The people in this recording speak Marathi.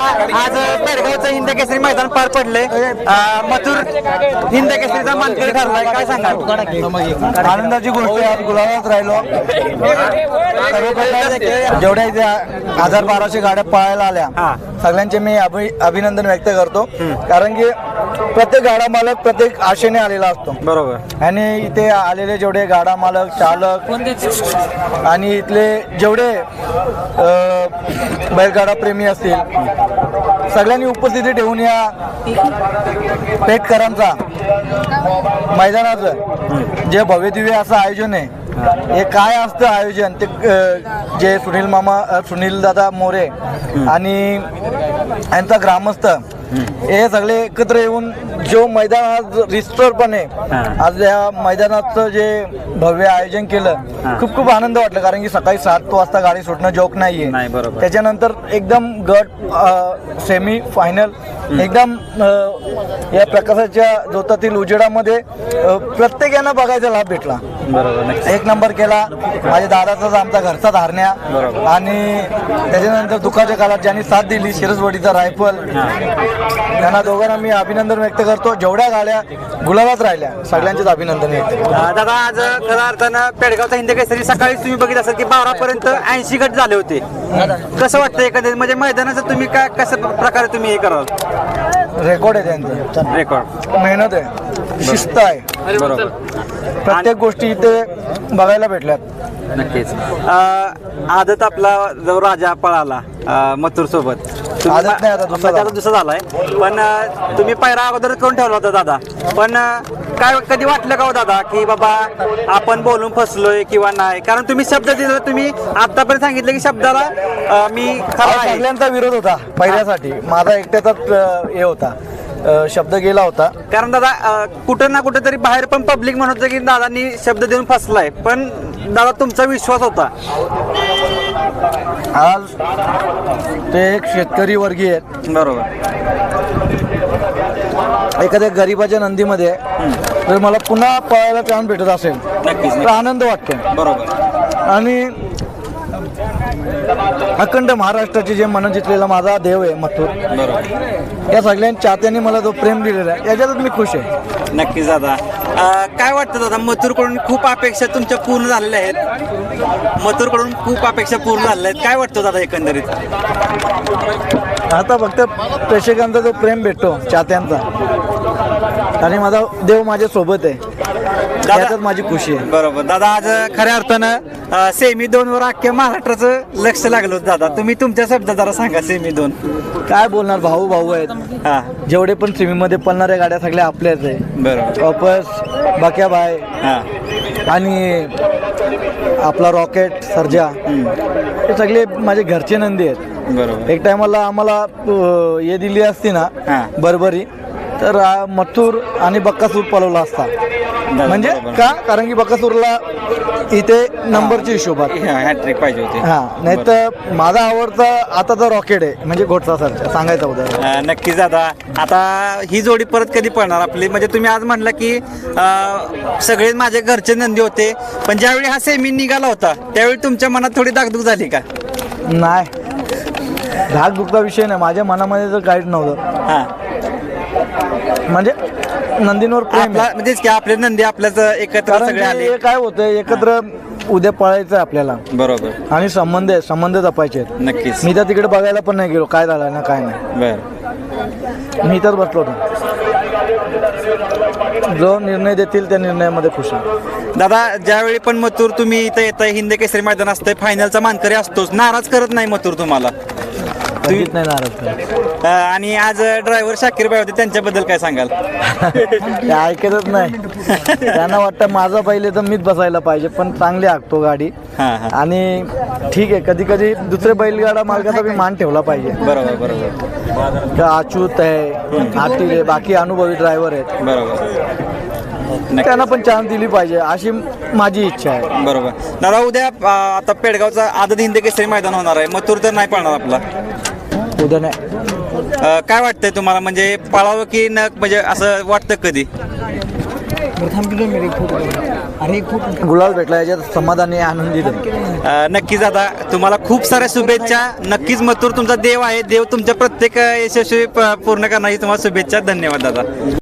आज पेडगावचं हिंद केसरी मैदान पार पडले मथुर हिंद केसरीचा मानकरी ठरलाय. काय सांगाल? आनंदाची गोष्ट आहे आज गुलाबात राहिलो. जेवढ्या इथे हजार बाराशे गाड्या पळायला आल्या. सगळ्यांचे मी अभि- अभिनंदन व्यक्त करतो. कारण की प्रत्येक गाडा मालक प्रत्येक आशेने आलेला असतो. बरोबर. आणि इथे आलेले जेवढे गाडा मालक चालक आणि इथले जेवढे बैलगाडा प्रेमी असतील सगळ्यांनी उपस्थिती ठेवून या पेटकरांचा. मैदानाचं. जे भव्यदिव्य असं आयोजन आहे हे काय असतं आयोजन? ते जे सुनील मामा सुनील दादा मोरे आणि यांचा ग्रामस्थ हे सगळे एकत्र येऊन जो मैदान आज रिस्टोर पण आहे आज या मैदानाचं जे भव्य आयोजन केलं खूप खूप आनंद वाटला कारण की सकाळी सात वाजता गाडी सुटणं जोक नाहीये. त्याच्यानंतर एकदम गट सेमी फायनल एकदम या प्रकाशाच्या जोतातील उजेडामध्ये प्रत्येकानं बघायचा लाभ भेटला. बरोबर एक नंबर केला. माझ्या दादाचाच आमचा घरचा धारण्या. आणि त्याच्यानंतर दुखाच्या काळात ज्यांनी साथ दिली शिरसवडीचा रायफल. त्यांना दोघांना मी अभिनंदन व्यक्त करतो. जेवढ्या गाड्या गुलाबात राहिल्या सगळ्यांचेच अभिनंदन व्यक्त करतो. दादा आज खऱ्या अर्थानं पेडगावचा हिंद केसरी सकाळी तुम्ही बघित असाल की बारा पर्यंत ऐंशी गट झाले होते. कसं वाटतं एकंदरीत? म्हणजे मैदानाचं तुम्ही काय कसं प्रकारे तुम्ही हे कराल? रेकॉर्ड आहे त्यांचं. रेकॉर्ड मेहनत आहे. शिस्त आहे. बरोबर प्रत्येक गोष्टी इथे बघायला भेटल्यात. नक्कीच. अं, आदत आपला जो राजा पळाला मथुर सोबत. आदत नाही आता, दुसरा झाला. दुसरा झालाय. पण अं, तुम्ही पायरा अगोदर करून ठेवला होता दादा. पण अं, काय कधी वाटलं का हो दादा की बाबा आपण बोलून फसलोय किंवा नाही? कारण तुम्ही शब्द दिला तुम्ही आतापर्यंत सांगितलं की शब्दाला अं, मी खरा आहे. सगळ्यांचा विरोध होता पहिल्यासाठी. माझा एकट्याचाच अ, हे होता. शब्द गेला होता. कारण दादा अं, कुठं ना कुठं तरी बाहेर पण पब्लिक म्हणत होतं की दादांनी शब्द देऊन फसलाय. पण दादा तुमचा विश्वास होता. आज ते एक शेतकरी वर्गीय आहेत. बरोबर. एखाद्या गरीबाच्या नंदीमध्ये जर मला पुन्हा पळायला चान्स भेटत असेल नक्कीच तर आनंद वाटतो. बरोबर. आणि अखंड महाराष्ट्राचे जे मन जिंकलेला माझा देव आहे मथुर. बरोबर. या सगळ्यांच्या चाहत्यांनी मला जो प्रेम दिलेला आहे याच्यातच मी खुश आहे. नक्कीच दादा. अं, काय वाटतं दादा मथुरकडून खूप अपेक्षा तुमच्या पूर्ण झालेल्या आहेत? मथुरकडून खूप अपेक्षा पूर्ण झालेल्या आहेत. काय वाटतं दादा एकंदरीत? आता फक्त प्रेक्षकांचा जो प्रेम भेटतो चाहत्यांचा आणि माझा देव माझ्या सोबत आहे. त्यातच माझी खुशी आहे. बरोबर. दादा आज खऱ्या अर्थानं सेमी दोन वर अख्ख्या महाराष्ट्राचं लक्ष लागलं होतं दादा. तुम्ही तुमच्या शब्दात जरा सांगा सेमी दोन. काय बोलणार भाऊ भाऊ आहेत. हा. जेवढे पण सिमीमध्ये पळणाऱ्या गाड्या सगळ्या आपल्याच आहे. बरोबर. वापस बाक्याबाय हा. आणि आपला रॉकेट सर्जा. हे सगळे माझे घरचे नंदी आहेत. बरोबर. एक टायमाला आम्हाला अं, हे दिली असती ना हा. बरबरी. तर मथुर आणि बक्कासूर पळवला असता. म्हणजे. का? कारण की बक्कासूरला इथे नंबरच्या हिशोबात. हॅट्रिक पाहिजे होती. हा नाही तर माझा आवडता आता तर रॉकेट आहे म्हणजे घोटचा सरचा सांगायचं उदाहरण. अं, नक्कीच दादा. आता ही जोडी परत कधी पडणार आपली? म्हणजे तुम्ही आज म्हटलं की अं, सगळे माझे घरचे नंदी होते पण ज्यावेळी हा सेमी निघाला होता त्यावेळी तुमच्या मनात थोडी दागदुग झाली का? नाही. धाक दुखचा विषय नाही. माझ्या मनामध्ये तर काहीच नव्हतं. हा. म्हणजे नंदींवर प्रेम आपला आहे. म्हणजेच की आपले नंदी आपल्याच एकत्र कारण सगळे की आले. हे काय होतं एकत्र उद्या पळायचं आहे आपल्याला. बरोबर. आणि संबंध आहे संबंध जपायचे आहेत. नक्कीच. मी तर तिकडे बघायला पण नाही गेलो काय झालं ना काय नाही. बर. मी तर बसलो होतो. जो निर्णय देतील त्या निर्णयामध्ये खुश आहे. दादा ज्यावेळी पण मथुर तुम्ही इथं येताय हिंद केसरी मैदान असतंय फायनलचा मानकरी असतोच. नाराज करत नाही मथुर तुम्हाला. कधीच नाही नाराज करत. अं, आणि आज ड्रायव्हर शाकीर भाई होते त्यांच्याबद्दल काय सांगाल? ते ऐकतच नाही. त्यांना वाटतं माझा पहिले तर मीच बसायला पाहिजे पण चांगली हाकतो गाडी. हा हा. आणि ठीक आहे कधी कधी दुसरे बैलगाडा मार्गाचा बी मान ठेवला पाहिजे. बरोबर बरोबर. का अच्युत आहे आतील आहे बाकी अनुभवी ड्रायव्हर आहेत. बरोबर. त्यांना पण चान्स दिली पाहिजे अशी माझी इच्छा आहे. बरोबर. दादा उद्या अं, आता पेडगावचा आदत हिंद केसरी मैदान होणार आहे. मथुर तर नाही पळणार आपला. उद्या नाही. अं, काय वाटतंय तुम्हाला? म्हणजे पळावं की न म्हणजे असं वाटतं कधी? गुलाल भेटला याच्यात समाधानी आनंदी अ, नक्कीच दादा तुम्हाला खूप साऱ्या शुभेच्छा. नक्कीच मथुर तुमचा देव आहे. देव तुमच्या प्रत्येक अ, यशस्वी प- पूर्ण करण्याची तुम्हाला शुभेच्छा. धन्यवाद दादा.